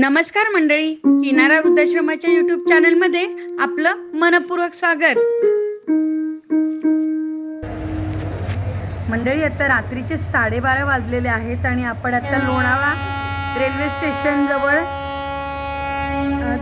नमस्कार मंडळी किनारा वृद्धाश्रमाच्या युट्यूब चॅनलमध्ये आपलं मनपूर्वक स्वागत. मंडळी आता रात्रीचे साडेबारा वाजलेले आहेत आणि आपण आता लोणावळा रेल्वे स्टेशन जवळ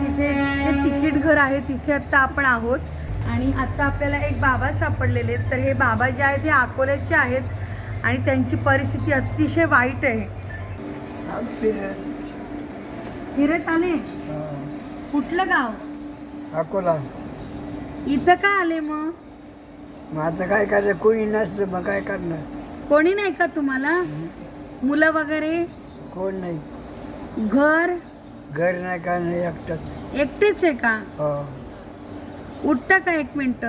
तिथे जे तिकीट घर आहे तिथे आता आपण आहोत. आणि आता आपल्याला एक बाबा सापडलेले आहेत. तर हे बाबा जे आहेत हे अकोल्याचे आहेत आणि त्यांची परिस्थिती अतिशय वाईट आहे. फिरत आले? कुठलं गाव? अकोला. इथं का आले मग? मग आता काय करायचं? कोणी नसलं मग काय करणार? कोणी नाही का तुम्हाला? मुलं वगैरे? कोण नाही. घर? घर नाही काय नाही एकटाच. एकटेच आहे का? हो. उठता का एक मिनिट?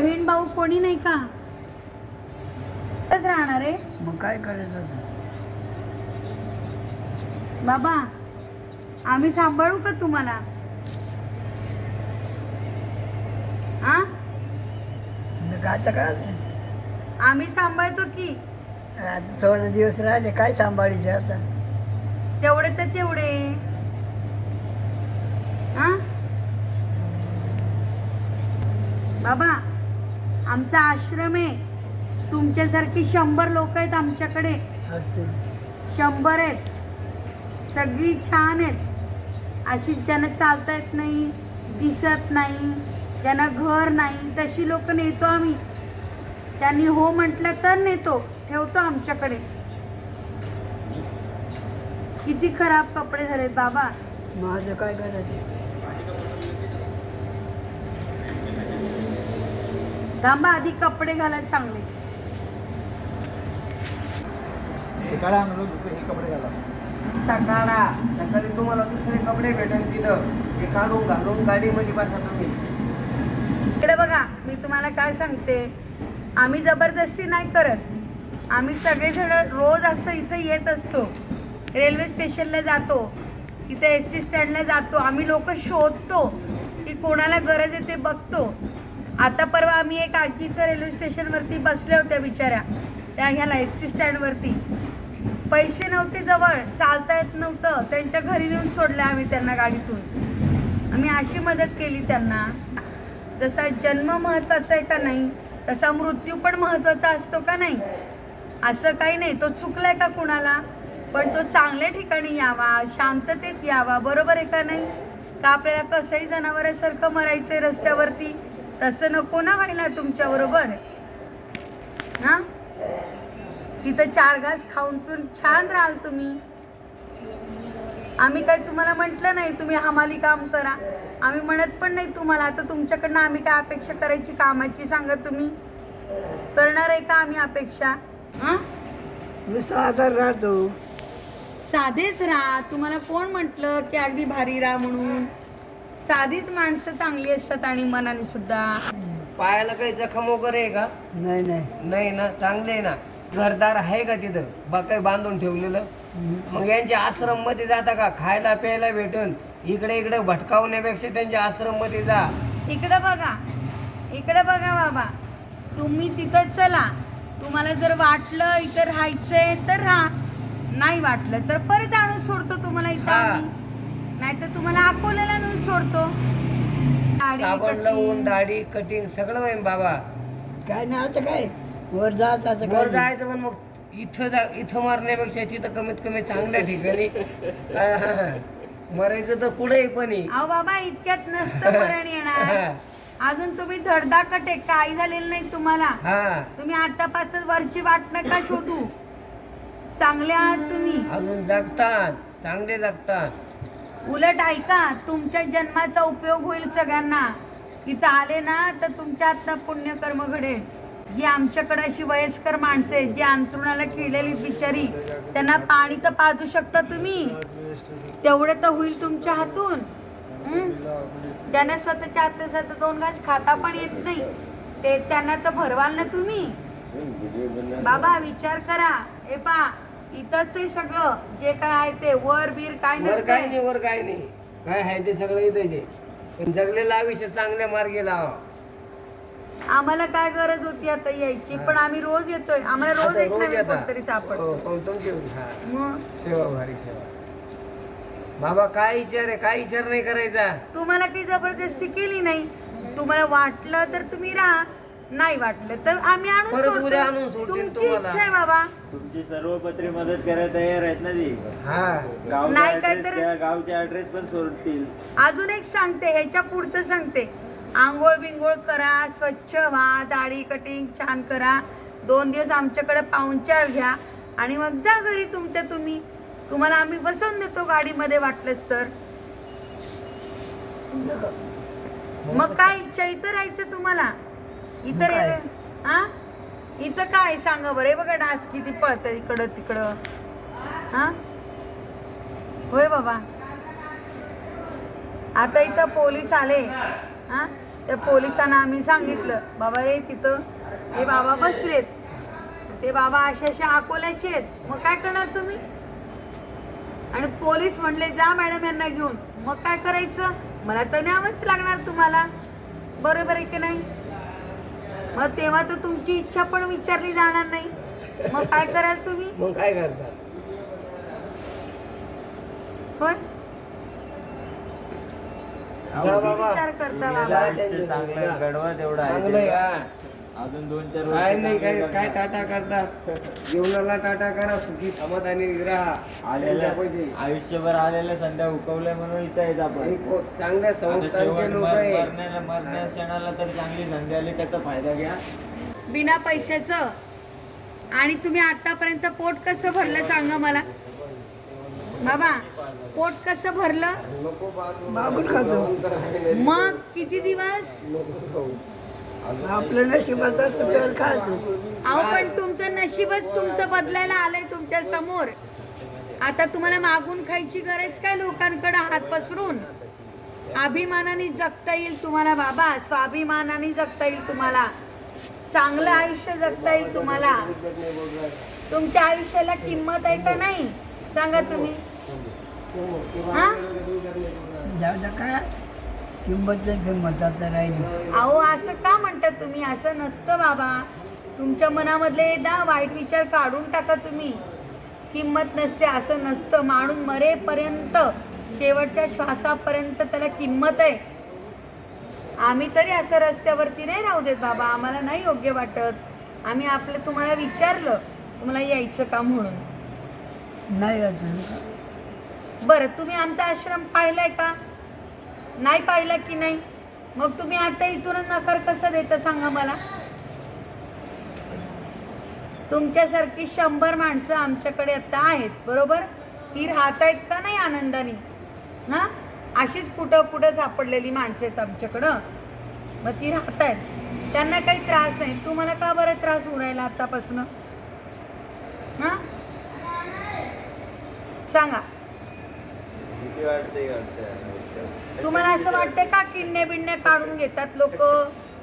बहीण भाऊ कोणी नाही का? राहणार आहे. मग काय करायचं आता? बाबा आम्ही सांभाळू का तुम्हाला? आ? मग आता काय आम्ही सांभाळतो की. आता थोडे दिवस राहिले काय सांभाळायचे आता? तेवढे तर तेवढे. आ? बाबा आमचा आश्रम आहे. तुमच्यासारखी शंभर लोक आहेत आमच्याकडे. शंभर आहेत. सगळी छान आहेत. अशी ज्यांना चालता येत नाही दिसत नाही ज्यांना घर नाही तशी लोक नेतो आम्ही. त्यांनी हो म्हटलं तर नेतो ठेवतो आमच्याकडे. किती खराब कपडे झालेत बाबा. माझं काय करायचं? थांबा आधी कपडे घाला चांगले. काढा आणलो दुसरे हे कपडे घाला. आता काढा. सकाळी तुम्हाला दुसरे कपडे भेटेल तिथं. ते काढून घालून गाडीमध्ये बसा तुम्ही. इकडे बघा मी तुम्हाला काय सांगते? आम्ही जबरदस्ती नाही करत. आम्ही सगळेजण रोज असं इथं येत असतो. रेल्वे स्टेशनला जातो. इथे एस टी स्टँडला जातो. आम्ही लोक शोधतो की कोणाला गरज आहे ते बघतो. आता परवा आम्ही एक आजी रेल्वे स्टेशनवरती बसल्या होत्या बिचाऱ्या. त्या ह्या लाईटची स्टँडवरती. पैसे नव्हते जवळ चालता येत नव्हतं. त्यांच्या घरी नेऊन सोडल्या आम्ही त्यांना गाडीतून. आम्ही अशी मदत केली त्यांना. जसा जन्म महत्त्वाचा आहे का नाही तसा मृत्यू पण महत्त्वाचा असतो का नाही? असं काही नाही. तो चुकलाय का कुणाला? पण तो चांगल्या ठिकाणी यावा शांततेत यावा. बरोबर आहे का नाही? का आपल्याला कसंही जनावरासारखं आहे रस्त्यावरती? तसं नको ना व्हायला तुमच्या बरोबर. ना तिथं चार घास खाऊन पिऊन छान राहाल तुम्ही. आम्ही काही तुम्हाला म्हटलं नाही तुम्ही हमाली काम करा. आम्ही म्हणत पण नाही तुम्हाला. आता तुमच्याकडनं आम्ही काय अपेक्षा करायची कामाची सांगा तुम्ही? करणार आहे का आम्ही अपेक्षा? हं? आधार राहतो. साधेच राहा. तुम्हाला कोण म्हटलं की अगदी भारी राहा म्हणून? साधीच माणसं चांगली असतात आणि मनाने सुद्धा. पायाला काही जखम वगैरे आहे का? नाही नाही. नाही ना चांगले आहे ना. घरदार आहे का तिथं? बा काही बांधून ठेवलेलं? मग यांच्या आश्रममध्ये जाता का? खायला प्यायला भेटून. इकडे इकडे भटकावण्यापेक्षा त्यांच्या आश्रममध्ये जा. इकडं बघा. इकडं बघा बाबा. तुम्ही तिथं चला. तुम्हाला जर वाटलं इथं राहायचंय तर राहा. नाही वाटलं तर परत आणून सोडतो तुम्हाला इथं हा. आम्ही. नाहीतर तुम्हाला अकोल्याला नेऊन सोडतो. दाढी, साबण कटिंग. लावून दाढी कटिंग सगळं होईल बाबा. काय नाही आता काय? वर जात असं काय वर. जायचं पण मग इथं जा इथं मारण्यापेक्षा तिथं कमीत कमी चांगल्या ठिकाणी. मरायचं तर कुठेही पण आहे. अहो बाबा इतक्यात नसतं मरण येणार. अजून तुम्ही धडधाकट आहे काही झालेलं नाही तुम्हाला. हा. तुम्ही आतापासून वरची वाट नका शोधू. चांगले आहात तुम्ही. अजून जगतात चांगले जगतात. उलट ऐका तुमच्या जन्माचा उपयोग होईल सगळ्यांना. इथं आले ना तर तुमच्या आत्ता पुण्यकर्म घडेल. जी आमच्याकडे अशी वयस्कर माणसं आहेत जी अंतरुणाला खिळलेली बिचारी त्यांना पाणी तर पाजू शकता तुम्ही. तेवढं तर होईल तुमच्या हातून. ज्यांना स्वतःच्या हात स्वतः दोन घास खाता पण येत नाही ते त्यांना तर भरवाल ना तुम्ही. बाबा विचार करा. हे पा इथंच आहे सगळं जे काय आहे ते वर बीर काय वर काय नाही वर काय नाही. काय आहे ते सगळं इथंच आहे पण जगलेलं आयुष्य चांगल्या मार्गी लावा. आम्हाला काय गरज होती आता यायची? पण आम्ही रोज येतोय. आम्हाला रोज आता एक नवीन येता. कोणतरी सापड हो, पण तुमची हा. मग? सेवा भारी सेवा. बाबा काय विचार आहे? काय विचार नाही करायचा? तुम्हाला काही जबरदस्ती केली नाही. तुम्हाला वाटलं तर तुम्ही राहा. नाही वाटलं. तर आम्ही आणून परत सोडतो. उद्या आणून सोडतील तुमची तुम्हाला. इच्छा आहे बाबा. तुमची सर्वपत्री मदत करायला तयार आहेत ना ती? हा. गावचा नाही काय ऍड्रेस तर- द्या गावचे ऍड्रेस पण सोडतील. अजून एक सांगते ह्याच्या पुढचं सांगते. आंघोळ बिंघोळ करा स्वच्छ व्हा दाढी कटिंग छान करा. दोन दिवस आमच्याकडे पाहुणचार घ्या. आणि मग जा घरी तुमच्या तुम्ही. तुम्हाला आम्ही बसवून देतो गाडीमध्ये वाटलंच तर. मग काय इच्छा इथं राहायचं तुम्हाला? इथं मग काय? रे- हा? इथं काय सांगा बरं? हे बघा डास किती पळतं इकडं तिकडं. हा? होय बाबा. आता इथं पोलीस आले. हा? त्या पोलिसांना आम्ही सांगितलं बाबा रे तिथं हे बाबा बसलेत. ते बाबा अशा अशा अकोल्याचे आहेत. मग काय करणार तुम्ही? आणि पोलीस म्हणले जा मॅडम यांना घेऊन. मग काय करायचं? मला तर न्यावंच लागणार तुम्हाला. बरोबर आहे की नाही? मग तेव्हा तर तुमची इच्छा पण विचारली जाणार नाही. मग काय कराल तुम्ही? मग काय करता? होय? किती. विचार करता बाबा? चांगलं गडवा तेवढा आहे चांगलं आहे, हा. अजून दोन चार काय नाही काय काय. टाटा करता? जीवनाला टाटा करा सुखी समाधानी राहा. आलेल्या पैसे. आयुष्यभर आलेल्या संध्या हुकवल्या म्हणून इथं आहेत आपण. एक चांगल्या संस्थांचे लोक मरण्याला मरण्या क्षणाला तर चांगली संधी आली त्याचा फायदा घ्या. बिना पैशाचं. आणि तुम्ही आतापर्यंत पोट कसं भरलं सांगा मला. बाबा पोट कसं भरलं? मग किती दिवस? तर अहो पण तुमचं नशीबच तुमचं बदलायला आलंय तुमच्यासमोर. आता तुम्हाला मागून खायची गरज काय लोकांकडे हात पसरून? अभिमानाने जगता येईल तुम्हाला बाबा स्वाभिमानाने जगता येईल तुम्हाला. चांगलं आयुष्य जगता येईल तुम्हाला. तुमच्या आयुष्याला किंमत आहे का नाही? सांगा तुम्ही. हा किंमत किंमत आता राहिली. अहो असं का म्हणतात तुम्ही? असं नसतं बाबा. तुमच्या मनामधले दा वाईट विचार काढून टाका तुम्ही. किंमत नसते असं नसतं. माणूस मरेपर्यंत शेवटच्या श्वासापर्यंत त्याला किंमत आहे. आम्ही तरी असं रस्त्यावरती नाही राहू देत बाबा. आम्हाला नाही योग्य वाटत. आम्ही आपलं तुम्हाला विचारलं तुम्हाला यायचं का म्हणून? नाही अजून. बरं तुम्ही आमचा आश्रम पाहिलाय का? नाही पाहिला की नाही? मग तुम्ही आता इथूनच नकार कसं देता सांगा मला? तुमच्यासारखी शंभर माणसं आमच्याकडे आता आहेत बरोबर? ती राहत आहेत का नाही आनंदाने? हा? अशीच कुठं कुठं सापडलेली माणसं आहेत आमच्याकडं. मग ती राहत आहेत त्यांना काही त्रास नाही. तुम्हाला का बरं त्रास उरायला आतापासनं? हा? सांगा. किती वाटते वाटतं तुम्हाला असं वाटतं. का किडण्या बिडण्या काढून घेतात लोक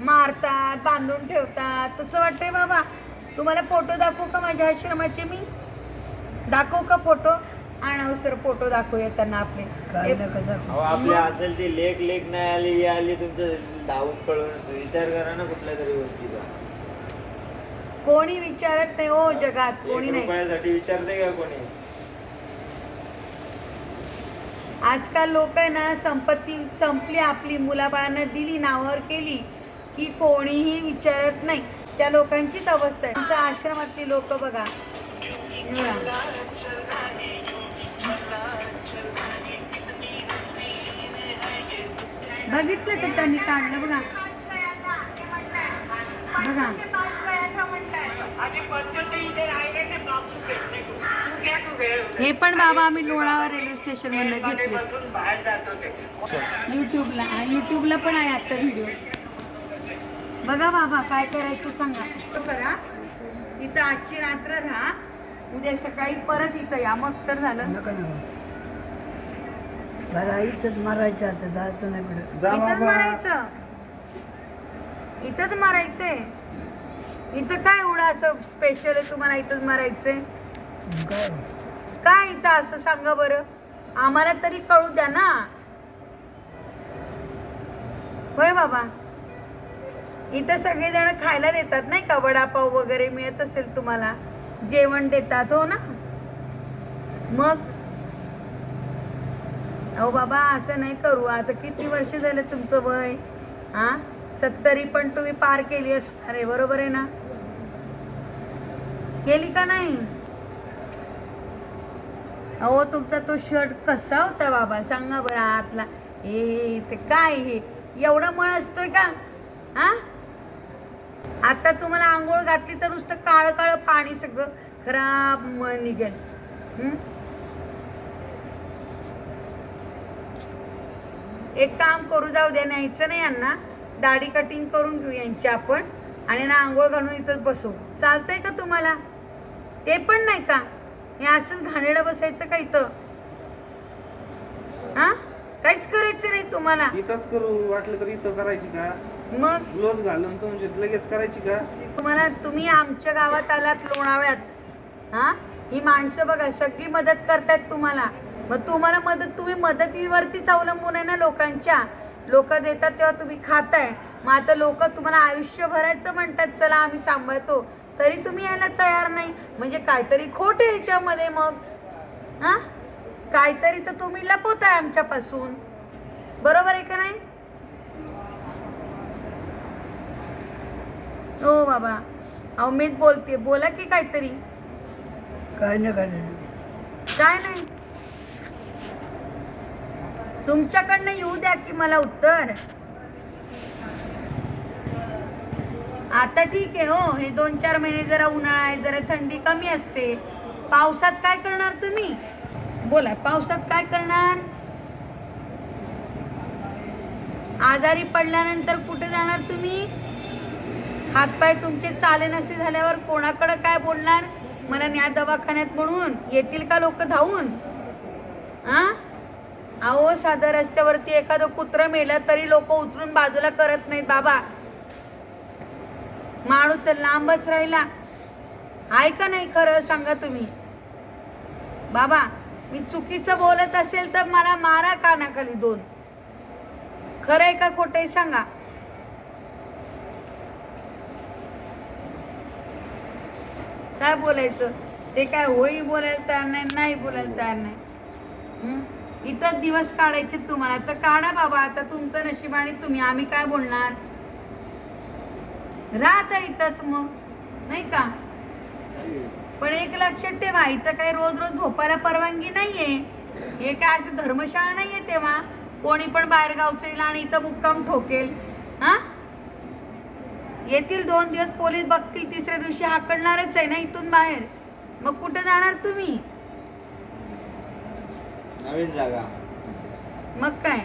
मारतात बांधून ठेवतात? तसं वाटतंय बाबा. तुम्हाला फोटो दाखवू का माझ्या आश्रमाचे मी? दाखवू का फोटो? आणाव सर फोटो दाखवूया त्यांना आपले. असेल ती लेख लेख नाही आली ही आली तुमचं धावून पळून विचार करा ना कुठल्या तरी गोष्टीचा. कोणी विचारत नाही हो जगात कोणी नाही. विचारते का कोणी? आजकाल लोक आहे ना संपत्ती संपली आपली मुलाबाळांना दिली नावावर केली की कोणीही विचारत नाही. त्या लोकांचीच अवस्था आहे. आमच्या आश्रमातली लोक बघा. बघितलं का त्यांनी काढलं? बघा. बघा. हे पण बाबा आम्ही लोणावळा रेल्वे स्टेशन मधनं घेतले युट्यूबला युट्यूबला पण आहे आता व्हिडिओ बघा बाबा काय करायचं सांगा. करा. इथं आजची रात्र राहा. उद्या सकाळी परत इथं या. मग तर झालं. इथंच मारायचं आता. जायचं नाही इथंच. मारायचं. इथंच मारायचंय. इथं काय एवढं असं स्पेशल आहे तुम्हाला इथंच मारायचंय? काय? काय इथं असं सांगा बरं? आम्हाला तरी कळू द्या ना. होय बाबा. इथं सगळेजण खायला देतात नाही का? वडापाव वगैरे मिळत असेल तुम्हाला. जेवण देतात हो ना? मग? अहो बाबा असं नाही करू. आता किती वर्ष झाले तुमचं वय? हा सत्तरी पण तुम्ही पार केली असणार आहे बरोबर आहे ना? केली का नाही? अहो तुमचा तो शर्ट कसा होता बाबा? सांगा बरं आतला. हे ते काय हे? एवढा मळ असतोय का? हा आता तुम्हाला आंघोळ घातली तर नुसतं काळं काळं पाणी सगळं खराब मळ निघेल. एक काम करू जाऊ द्या. न्यायचं नाही यांना. दाढी कटिंग करून घेऊ यांची आपण. आणि ना आंघोळ घालून इथंच बसू. चालतंय का तुम्हाला? ते पण नाही का? हे असंच घाणेरडं बसायचं का इथं? हा? काहीच करायचं नाही तुम्हाला. इथंच करू वाटलं तर इथं करायची का? मग? ग्लोव्ज घालून तुमची लगेच करायची का? तुम्हाला तुम्ही आमच्या गावात आलात लोणावळ्यात. हा? ही माणसं बघा सगळी मदत करतायत तुम्हाला. मग तुम्हाला मदत तुम्ही मदतीवरतीच अवलंबून आहे ना लोकांच्या. लोक देतात तेव्हा तुम्ही खाताय. मग आता लोक तुम्हाला आयुष्य भरायचं म्हणतात चला आम्ही सांभाळतो. तरी तुम्ही यायला तयार नाही. म्हणजे काहीतरी खोट आहे याच्यामध्ये मग. हा? काहीतरी तर तुम्ही लपवताय आमच्यापासून. बरोबर आहे का नाही? हो बाबा अहो मीच बोलते बोला की काहीतरी. काय नाही काय नाही. काय नाही? तुमच्याकडनं येऊ द्या की मला उत्तर. आता ठीक आहे हो. हे दोन चार महिने जरा उन्हाळा आहे जरा थंडी कमी असते. पावसात काय करणार तुम्ही? बोला पावसात काय करणार? आजारी पडल्यानंतर कुठे जाणार तुम्ही? हातपाय तुमचे चालेनासे झाल्यावर कोणाकडे काय बोलणार? मला न्या दवाखान्यात म्हणून. येतील का लोक धावून? आ? अहो साधं रस्त्यावरती एखादं कुत्रं मेलं तरी लोक उचलून बाजूला करत नाहीत. बाबा माणूस तर लांबच राहिला. ऐका नाही खरं सांगा तुम्ही? बाबा मी चुकीचं बोलत असेल तर मला मारा कानाखाली दोन. खरं आहे का खोटे सांगा. काय बोलायचं? ते काय होई बोलायला तयार नाही नाही बोलायला तयार नाही. इतर इथंच दिवस काढायचे तुम्हाला. तर काढा बाबा आता तुमचं नशीब आणि तुम्ही आम्ही काय बोलणार? राहता इथंच मग नाही का? पण एक लक्षात ठेवा इथं काही रोज रोज झोपायला परवानगी नाहीये. हे काय असं धर्मशाळा नाहीये तेव्हा? कोणी पण बाहेर गावचं येईल आणि इथं मुक्काम ठोकेल. हा? येतील दोन दिवस पोलीस बघतील तिसऱ्या दिवशी हाकडणारच आहे ना इथून बाहेर. मग कुठे जाणार तुम्ही? नवीन जागा. मग काय?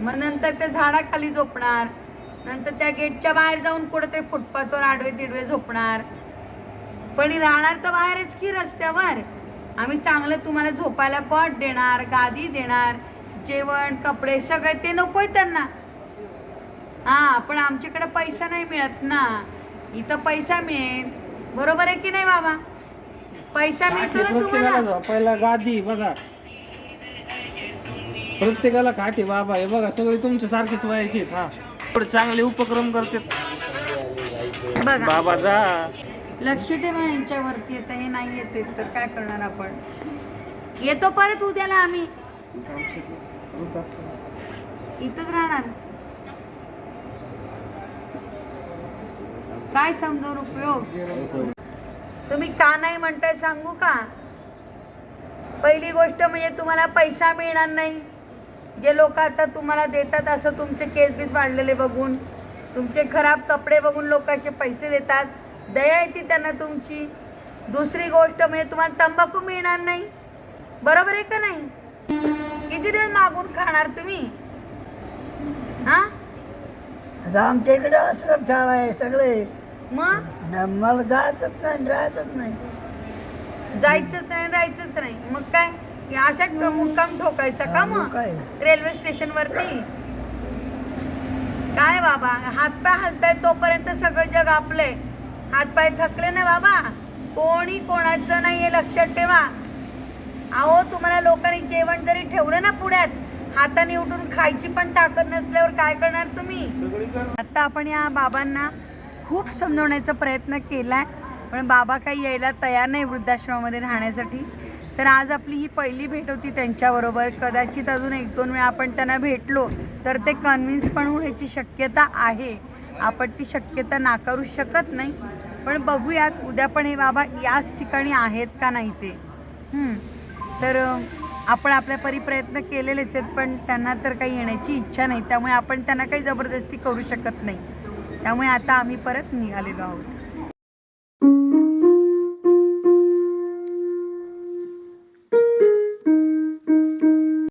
मग नंतर त्या झाडाखाली झोपणार. नंतर त्या गेटच्या बाहेर जाऊन कुठेतरी फुटपाथवर आडवे तिडवे झोपणार. पण राहणार तर बाहेरच की रस्त्यावर. आम्ही चांगलं तुम्हाला झोपायला कॉट देणार गादी देणार जेवण कपडे सगळे ते नकोय त्यांना. हा पण आमच्याकडे पैसा नाही मिळत ना. इथं पैसा मिळेल. बरोबर आहे की नाही बाबा? पैसा मिळतो ना तुम्हाला? गादी बघा. प्रत्येकाला खाटे बाबा हे बघा सगळे तुमच्या सारखेच व्हायचे हा. एवढे चांगले उपक्रम करते बघा. बाबा जा. लक्ष ठेवा यांच्यावरती येतं हे नाही येते तर काय करणार आपण? येतो परत उद्याला आम्ही. इथंच राहणार. काय समजून उपयोग? तुम्ही का नाही म्हणताय सांगू का? पहिली गोष्ट म्हणजे तुम्हाला पैसा मिळणार नाही. जे लोक आता तुम्हाला देतात असं तुमचे केस बीस वाढलेले बघून तुमचे खराब कपडे बघून लोक असे पैसे देतात. दया येते त्यांना तुमची. दुसरी गोष्ट म्हणजे तुम्हाला तंबाखू मिळणार नाही. बरोबर आहे का नाही? किती दिवस मागून खाणार तुम्ही? हा? आता आमच्या इकडे आश्रम शाळा आहे सगळे. मग? न- मला जायचंच नाही राहायचंच नाही. जायचंच नाही राहायचंच नाही. मग काय? अशा मुक्काम ठोकायचा का मग? काय रेल्वे स्टेशन वरती? काय बाबा हातपाय हलताय तोपर्यंत सगळं जग आपलंय. हातपाय थकले ना बाबा? कोणी कोणाचं नाही हे लक्षात ठेवा. अहो तुम्हाला लोकांनी जेवण जरी ठेवलं ना पुण्यात हाताने उठून खायची पण ताकद नसल्यावर काय करणार तुम्ही? आता आपण या बाबांना खूप समजवण्याचा प्रयत्न केलाय. पण बाबा काही यायला तयार नाही वृद्धाश्रमामध्ये राहण्यासाठी. तर आज आपली ही पहिली भेट होती त्यांच्याबरोबर. कदाचित अजून एक दोन वेळा आपण त्यांना भेटलो तर ते कन्व्हिन्स पण होण्याची शक्यता आहे. आपण ती शक्यता नाकारू शकत नाही. पण बघूयात उद्या पण हे बाबा याच ठिकाणी आहेत का नाही ते. तर आपण आपल्या परी प्रयत्न केलेलेच आहेत पण त्यांना तर काही येण्याची इच्छा नाही. त्यामुळे आपण त्यांना काही जबरदस्ती करू शकत नाही. त्यामुळे आता आम्ही परत निघालेलो आहोत.